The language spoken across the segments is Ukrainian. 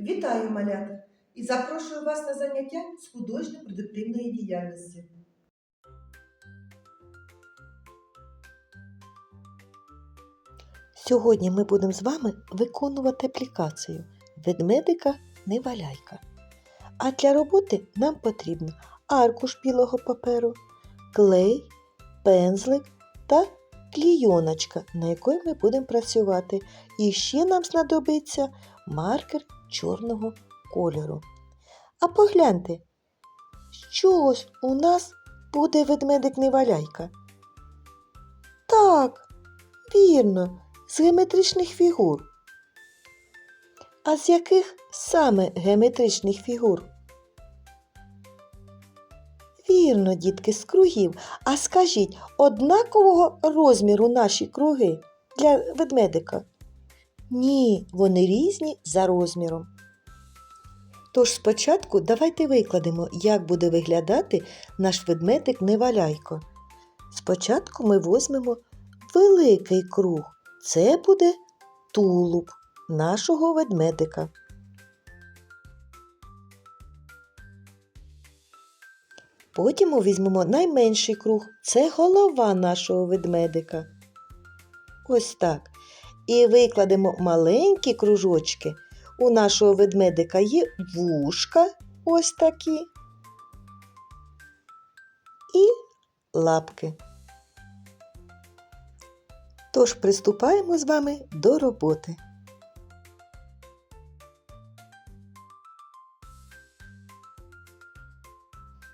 Вітаю, малята! І запрошую вас на заняття з художньо-продуктивної діяльності. Сьогодні ми будемо з вами виконувати аплікацію ведмедика не валяйка. А для роботи нам потрібно аркуш білого паперу, клей, пензлик та клійоночка, на якій ми будемо працювати. І ще нам знадобиться маркер чорного кольору. А погляньте, з чогось у нас буде ведмедик не валяйка. Так, вірно, з геометричних фігур. А з яких саме геометричних фігур? Вірно, дітки, з кругів. А скажіть, однакового розміру наші круги для ведмедика? Ні, вони різні за розміром. Тож спочатку давайте викладемо, як буде виглядати наш ведмедик неваляйко. Спочатку ми візьмемо великий круг. Це буде тулуб нашого ведмедика. Потім ми візьмемо найменший круг. Це голова нашого ведмедика. Ось так. І викладемо маленькі кружочки. У нашого ведмедика є вушка ось такі. І лапки. Тож приступаємо з вами до роботи.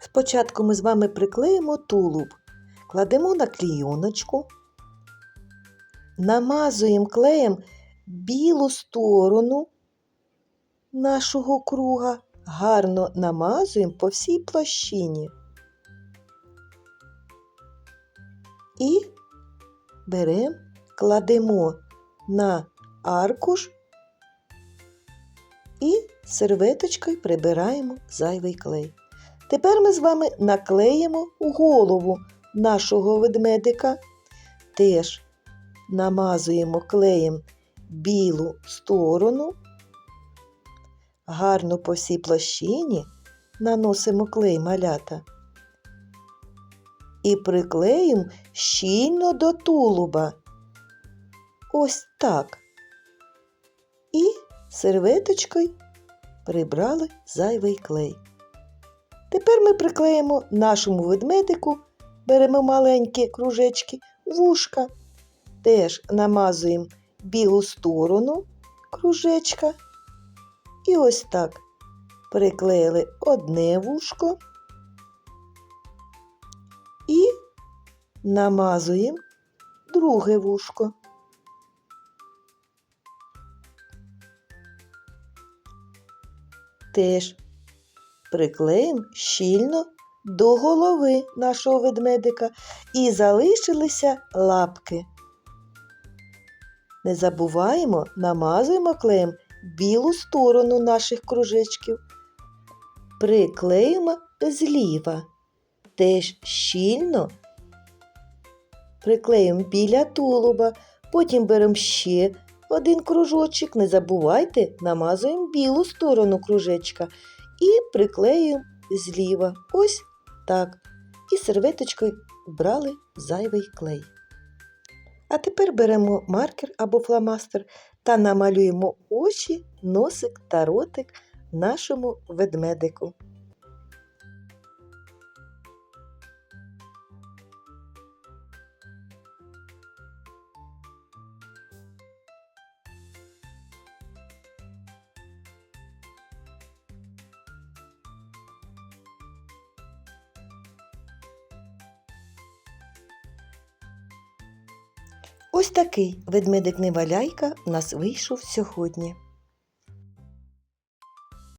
Спочатку ми з вами приклеїмо тулуб, кладемо на клійоночку, намазуємо клеєм білу сторону нашого круга, гарно намазуємо по всій площині. І беремо, кладемо на аркуш і серветочкою прибираємо зайвий клей. Тепер ми з вами наклеїмо голову нашого ведмедика. Теж намазуємо клеєм білу сторону, гарно по всій площині наносимо клей малята і приклеїмо щільно до тулуба. Ось так. І серветочкою прибрали зайвий клей. Тепер ми приклеїмо нашому ведмедику, беремо маленькі кружечки, вушка, теж намазуємо білу сторону кружечка. І ось так приклеїли одне вушко і намазуємо друге вушко. Теж приклеїмо щільно до голови нашого ведмедика і залишилися лапки. Не забуваємо, намазуємо клеєм білу сторону наших кружечків. Приклеїмо зліва. Теж щільно приклеїмо біля тулуба, потім беремо ще один кружочок. Не забувайте, намазуємо білу сторону кружечка і приклеюємо зліва. Ось так. І серветочкою вбрали зайвий клей. А тепер беремо маркер або фломастер та намалюємо очі, носик та ротик нашому ведмедику. Ось такий ведмедик неваляйка у нас вийшов сьогодні.